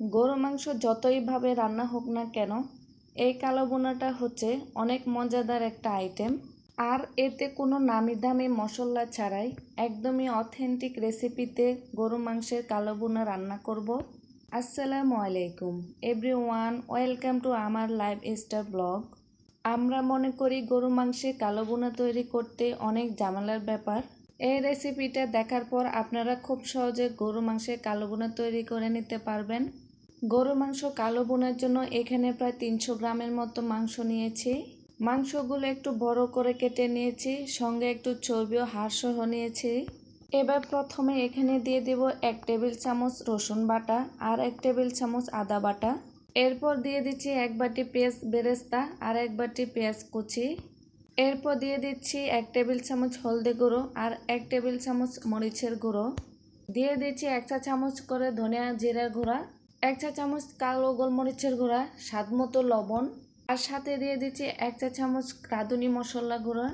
গরু মাংস যতইভাবে রান্না হোক না কেন, এই কালো বোনাটা হচ্ছে অনেক মজাদার একটা আইটেম আর এতে কোনো নামি দামি মশলা ছাড়াই একদমই অথেন্টিক রেসিপিতে গরু মাংসের কালো বোনা রান্না করব। আসসালামু আলাইকুম। এভরি ওয়ান ওয়েলকাম টু আমার লাইফ স্টার ব্লগ আমরা মনে করি গরু মাংসে কালো বোনা তৈরি করতে অনেক জামালার ব্যাপার। এই রেসিপিটা দেখার পর আপনারা খুব সহজে গরু মাংসের কালো বোনা তৈরি করে নিতে পারবেন। গরু মাংস কালো বোনার জন্য এখানে প্রায় তিনশো গ্রামের মতো মাংস নিয়েছি। মাংসগুলো একটু বড় করে কেটে নিয়েছি, সঙ্গে একটু চর্বি ও হাড় সহ নিয়েছি। এবার প্রথমে এখানে দিয়ে দেব এক টেবিল চামচ রসুন বাটা আর এক টেবিল চামচ আদা বাটা। এরপর দিয়ে দিচ্ছি এক বাটি পেঁয়াজ বেরেস্তা আর এক বাটি পেঁয়াজ কুচি। এরপর দিয়ে দিচ্ছি এক টেবিল চামচ হলদে গুঁড়ো আর এক টেবিল চামচ মরিচের গুঁড়ো। দিয়ে দিচ্ছি এক চা চামচ করে ধনিয়া জিরার গুঁড়া এক চা চামচ কালো গোলমরিচের গুঁড়া, স্বাদ মতো লবণ, আর সাথে দিয়ে দিচ্ছি এক চা চামচ রাঁধুনি মশলা গুঁড়া।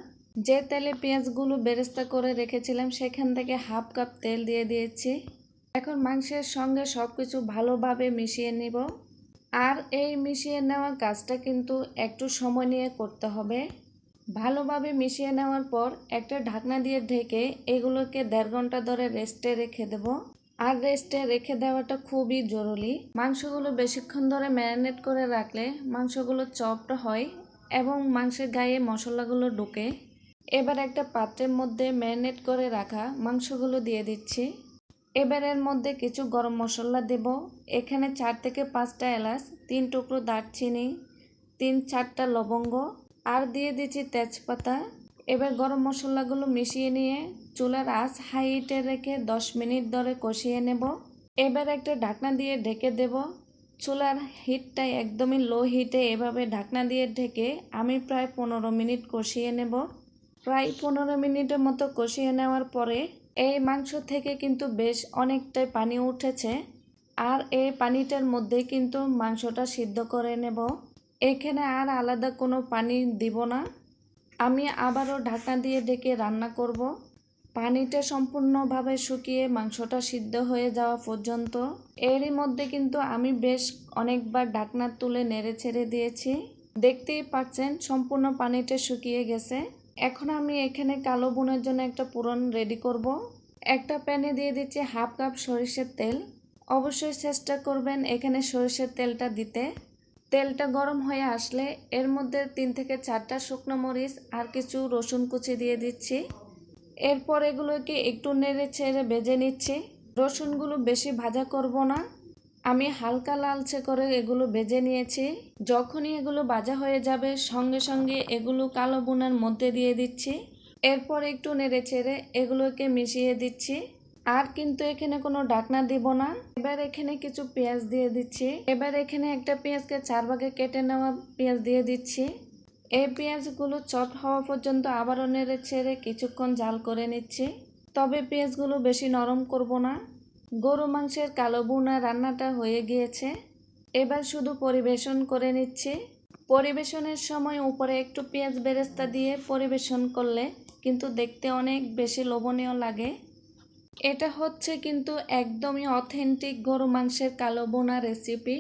যে তেলে পেঁয়াজগুলো বেরেস্তা করে রেখেছিলাম, সেখান থেকে হাফ কাপ তেল দিয়ে দিয়েছি। এখন মাংসের সঙ্গে সব কিছু ভালোভাবে মিশিয়ে নিব। আর এই মিশিয়ে নেওয়ার কাজটা কিন্তু একটু সময় নিয়ে করতে হবে। ভালোভাবে মিশিয়ে নেওয়ার পর একটা ঢাকনা দিয়ে ঢেকে এগুলোকে দেড় ঘণ্টা ধরে রেস্টে রেখে দেব। আর রেস্টে রেখে দেওয়াটা খুবই জরুরি। মাংসগুলো বেশিক্ষণ ধরে ম্যারিনেট করে রাখলে মাংসগুলো চপটা হয় এবং মাংসের গায়ে মশলাগুলো ঢুকে। এবার একটা পাত্রের মধ্যে ম্যারিনেট করে রাখা মাংসগুলো দিয়ে দিচ্ছি। এবার এর মধ্যে কিছু গরম মশলা দেব। এখানে চার থেকে পাঁচটা এলাচ, তিন টুকরো দারচিনি, তিন চারটা লবঙ্গ আর দিয়ে দিচ্ছি তেজপাতা। এবার গরম মশলাগুলো মিশিয়ে নিয়ে চুলার আঁচ হাই হিটে রেখে দশ মিনিট ধরে কষিয়ে নেব। এবার একটা ঢাকনা দিয়ে ঢেকে দেব। চুলার হিটটা একদমই লো হিটে এভাবে ঢাকনা দিয়ে ঢেকে আমি প্রায় পনেরো মিনিট কষিয়ে নেব। প্রায় পনেরো মিনিটের মতো কষিয়ে নেওয়ার পরে এই মাংস থেকে কিন্তু বেশ অনেকটাই পানি উঠেছে আর এই পানিটার মধ্যে কিন্তু মাংসটা সিদ্ধ করে নেব। এখানে আর আলাদা কোনো পানি দিব না। আমি আবারও ঢাকনা দিয়ে ডেকে রান্না করব। পানিটা সম্পূর্ণভাবে শুকিয়ে মাংসটা সিদ্ধ হয়ে যাওয়া পর্যন্ত। এরই মধ্যে কিন্তু আমি বেশ অনেকবার ঢাকনা তুলে নেড়ে ছেড়ে দিয়েছি। দেখতেই পাচ্ছেন, সম্পূর্ণ পানিটা শুকিয়ে গেছে। এখন আমি এখানে কালো বোনের জন্য একটা পূরণ রেডি করব। একটা প্যানে দিয়ে দিচ্ছি হাফ কাপ সরিষের তেল। অবশ্যই চেষ্টা করবেন এখানে সরিষের তেলটা দিতে। তেলটা গরম হয়ে আসলে এর মধ্যে তিন থেকে চারটা শুকনো মরিচ আর কিছু রসুন কুচি দিয়ে দিচ্ছি। এরপর এগুলোকে একটু নেড়ে ছেড়ে ভেজে নিচ্ছি। রসুনগুলো বেশি ভাজা করব না। আমি হালকা লালচে করে এগুলো ভেজে নিয়েছি। যখনই এগুলো ভাজা হয়ে যাবে, সঙ্গে সঙ্গে এগুলো কালো বোনার মধ্যে দিয়ে দিচ্ছি। এরপর একটু নেড়ে ছেড়ে এগুলোকে মিশিয়ে দিচ্ছি। আর কিন্তু এখানে কোনো ডাকনা দিব না। এবার এখানে কিছু পেঁয়াজ দিয়ে দিচ্ছি। এবার এখানে একটা পেঁয়াজকে চার ভাগে কেটে নেওয়া পেঁয়াজ দিয়ে দিচ্ছি। এই পেঁয়াজগুলো চট হওয়া পর্যন্ত আবারও নেড়ে ছেড়ে কিছুক্ষণ জাল করে নিচ্ছি। তবে পেঁয়াজগুলো বেশি নরম করব না। গরু মাংসের কালো বোনা রান্নাটা হয়ে গিয়েছে। এবার শুধু পরিবেশন করে নিচ্ছি। পরিবেশনের সময় উপরে একটু পেঁয়াজ বেরেস্তা দিয়ে পরিবেশন করলে কিন্তু দেখতে অনেক বেশি লোভনীয় লাগে। এটা হচ্ছে কিন্তু একদমই অথেন্টিক গরু মাংসের কালো বোনা রেসিপি